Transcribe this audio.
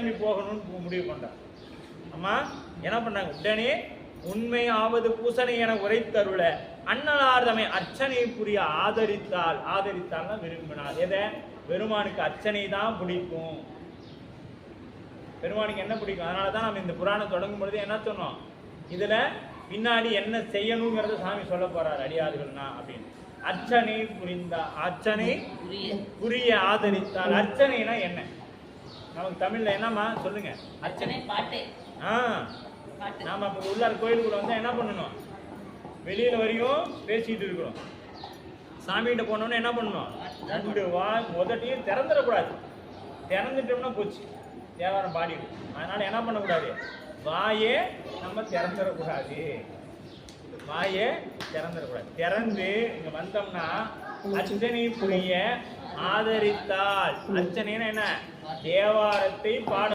கிளம்பி போகணும்னு முடிவு பண்றான் அம்மா என்ன பண்ணாங்க? உடனே உண்மை ஆவது பூசனை என உரைத்தருள அண்ணலார்தமை அர்ச்சனை புரிய ஆதரித்தால் ஆதரித்தால்னா விரும்பினார் எதை? பெருமானுக்கு அர்ச்சனை தான் பிடிக்கும். பெருமானுக்கு என்ன பிடிக்கும்? அதனால தான் நம்ம இந்த புராணம் தொடங்கும் பொழுது என்ன சொன்னோம்? இதுல பின்னாடி என்ன செய்யணுங்கிறத சாமி சொல்ல போறார் அடியார்கள்னா அப்படின்னு. அர்ச்சனை புரிந்தா அர்ச்சனை புரிய. ஆதரித்தால் அர்ச்சனைனா என்ன? நமக்கு தமிழ்ல என்னம்மா? சொல்லுங்க. அர்ச்சனை பாட்டு. ஆ. நாம இப்போ உள்ளார் கோயிலுக்குள்ள வந்தா என்ன பண்ணணும்? வெளியில வரையும் பேசிட்டு இருக்கிறோம். சாமிகிட்ட போனோம்னா என்ன பண்ணணும்? ரெண்டு வா முதட்டையும் திறந்துடக்கூடாது. திறந்துட்டோம்னா போச்சு. தேவாரம் பாடிடும் அதனால என்ன பண்ணக்கூடாது? வாயே நம்ம திறந்துடக்கூடாது. வாயே திறந்துடக்கூடாது. திறந்து இங்க வந்தோம்னா அர்ச்சனை புரிய ஆதரித்தாள். அர்ச்சனைன்னா என்ன? தேவாரத்தை பாட